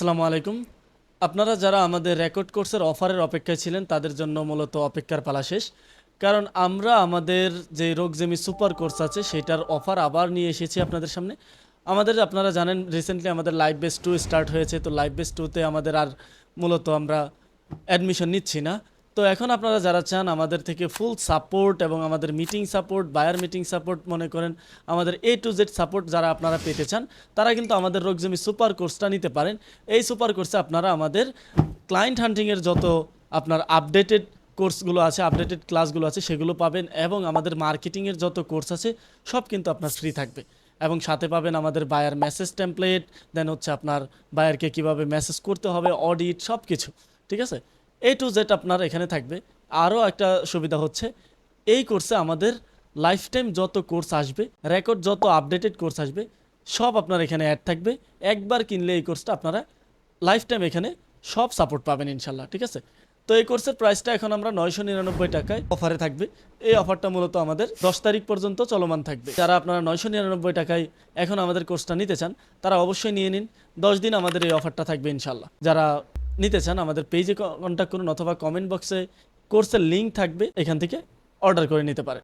আসসালামু আলাইকুম। আপনারা যারা আমাদের রেকর্ড কোর্সের অফারের অপেক্ষায় ছিলেন, তাদের জন্য মূলত অপেক্ষার পালা শেষ। কারণ আমরা আমাদের যে রোগজেমি সুপার কোর্স আছে, সেটার অফার আবার নিয়ে এসেছি আপনাদের সামনে। আমাদের, আপনারা জানেন রিসেন্টলি আমাদের লাইভ বেস টু স্টার্ট হয়েছে, তো লাইভ বেস টুতে আমাদের আর মূলত আমরা অ্যাডমিশন নিচ্ছি না। তো এখন আপনারা যারা চান আমাদের থেকে ফুল সাপোর্ট এবং আমাদের meeting support buyer meeting support মনে করেন, আমাদের এ টু জেড সাপোর্ট যারা আপনারা পেতে চান, তারা কিন্তু আমাদের রোগজমি সুপার কোর্সটা নিতে পারেন। এই সুপার কোর্সে আপনারা আমাদের ক্লায়েন্ট হান্টিংয়ের যত আপনার আপডেটেড কোর্সগুলো আছে আপডেটেড ক্লাসগুলো আছে, সেগুলো পাবেন এবং আমাদের মার্কেটিংয়ের যত কোর্স আছে, সব কিন্তু আপনার ফ্রি থাকবে। এবং সাথে পাবেন আমাদের বায়ার মেসেজ টেমপ্লেট দেন হচ্ছে আপনার বায়ারকে কীভাবে মেসেজ করতে হবে অডিট সব কিছু ঠিক আছে? এ টু জেড আপনার এখানে থাকবে। আরও একটা সুবিধা হচ্ছে, এই কোর্সে আমাদের লাইফ টাইম যত কোর্স আসবে রেকর্ড যত আপডেটেড কোর্স আসবে, সব আপনার এখানে অ্যাড থাকবে। একবার কিনলে এই কোর্সটা আপনারা লাইফ টাইম এখানে সব সাপোর্ট পাবেন ইনশাল্লাহ, ঠিক আছে? তো এই কোর্সের প্রাইসটা এখন আমরা নয়শো নিরানব্বই টাকায় অফারে থাকবে। এই অফারটা মূলত আমাদের দশ তারিখ পর্যন্ত চলমান থাকবে। যারা আপনারা নয়শো নিরানব্বই টাকায় এখন আমাদের কোর্সটা নিতে চান, তারা অবশ্যই নিয়ে নিন। দশ দিন আমাদের এই অফারটা থাকবে ইনশাল্লাহ। যারা নিতে চান, আমাদের পেজে কন্ট্যাক্ট করুন অথবা কমেন্ট বক্সে কোর্সের লিঙ্ক থাকবে, এখান থেকে অর্ডার করে নিতে পারেন।